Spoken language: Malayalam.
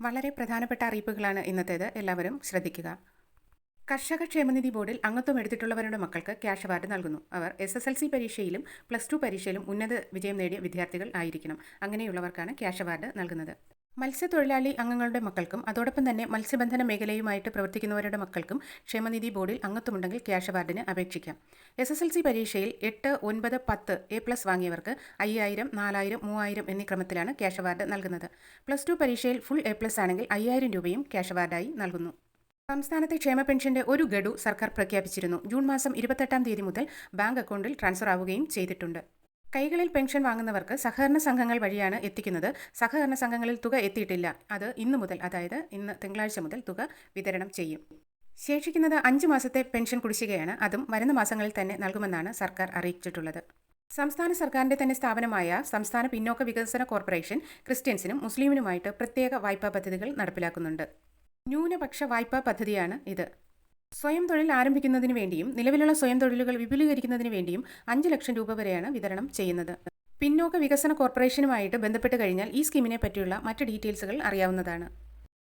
വളരെ പ്രധാനപ്പെട്ട അറിയിപ്പുകളാണ് ഇന്നത്തേത്. എല്ലാവരും ശ്രദ്ധിക്കുക. കർഷക ക്ഷേമനിധി ബോർഡിൽ അംഗത്വം എടുത്തിട്ടുള്ളവരുടെ മക്കൾക്ക് ക്യാഷ് അവാർഡ് നൽകുന്നു. അവർ എസ് എസ് എൽ സി പരീക്ഷയിലും പ്ലസ് ടു പരീക്ഷയിലും ഉന്നത വിജയം നേടിയ വിദ്യാർത്ഥികൾ ആയിരിക്കണം. അങ്ങനെയുള്ളവർക്കാണ് ക്യാഷ് അവാർഡ് നൽകുന്നത്. മത്സ്യത്തൊഴിലാളി അംഗങ്ങളുടെ മക്കൾക്കും അതോടൊപ്പം തന്നെ മത്സ്യബന്ധന മേഖലയുമായിട്ട് പ്രവർത്തിക്കുന്നവരുടെ മക്കൾക്കും ക്ഷേമനിധി ബോർഡിൽ അംഗത്വമുണ്ടെങ്കിൽ ക്യാഷ് അവാർഡിന് അപേക്ഷിക്കാം. എസ് എസ് എൽ സി പരീക്ഷയിൽ എട്ട് ഒൻപത് പത്ത് എ പ്ലസ് വാങ്ങിയവർക്ക് അയ്യായിരം നാലായിരം മൂവായിരം എന്നീ ക്രമത്തിലാണ് ക്യാഷ് അവാർഡ് നൽകുന്നത്. പ്ലസ് ടു പരീക്ഷയിൽ ഫുൾ എ പ്ലസ് ആണെങ്കിൽ അയ്യായിരം രൂപയും ക്യാഷ് അവാർഡായി നൽകുന്നു. സംസ്ഥാനത്തെ ക്ഷേമ പെൻഷന്റെ ഒരു ഗഡു സർക്കാർ പ്രഖ്യാപിച്ചിരുന്നു. ജൂൺ മാസം ഇരുപത്തെട്ടാം തീയതി മുതൽ ബാങ്ക് അക്കൗണ്ടിൽ ട്രാൻസ്ഫർ ആവുകയും ചെയ്തിട്ടുണ്ട്. കൈകളിൽ പെൻഷൻ വാങ്ങുന്നവർക്ക് സഹകരണ സംഘങ്ങൾ വഴിയാണ് എത്തിക്കുന്നത്. സഹകരണ സംഘങ്ങളിൽ തുക എത്തിയിട്ടില്ല. അത് ഇന്ന് മുതൽ അതായത് ഇന്ന് തിങ്കളാഴ്ച മുതൽ തുക വിതരണം ചെയ്യും. ശേഷിക്കുന്നത് അഞ്ച് മാസത്തെ പെൻഷൻ കുടിശ്ശികയാണ്. അതും വരുന്ന മാസങ്ങളിൽ തന്നെ നൽകുമെന്നാണ് സർക്കാർ അറിയിച്ചിട്ടുള്ളത്. സംസ്ഥാന സർക്കാരിന്റെ തന്നെ സ്ഥാപനമായ സംസ്ഥാന പിന്നോക്ക വികസന കോർപ്പറേഷൻ ക്രിസ്ത്യൻസിനും മുസ്ലിമിനുമായിട്ട് പ്രത്യേക വായ്പാ പദ്ധതികൾ നടപ്പിലാക്കുന്നുണ്ട്. ന്യൂനപക്ഷ വായ്പാ പദ്ധതിയാണ് ഇത്. സ്വയം തൊഴിൽ ആരംഭിക്കുന്നതിന് വേണ്ടിയും നിലവിലുള്ള സ്വയം തൊഴിലുകൾ വിപുലീകരിക്കുന്നതിന് വേണ്ടിയും അഞ്ച് ലക്ഷം രൂപ വരെയാണ് വിതരണം ചെയ്യുന്നത്. പിന്നോക്ക വികസന കോർപ്പറേഷനുമായിട്ട് ബന്ധപ്പെട്ട് കഴിഞ്ഞാൽ ഈ സ്കീമിനെ പറ്റിയുള്ള മറ്റ് ഡീറ്റെയിൽസുകൾ അറിയാവുന്നതാണ്.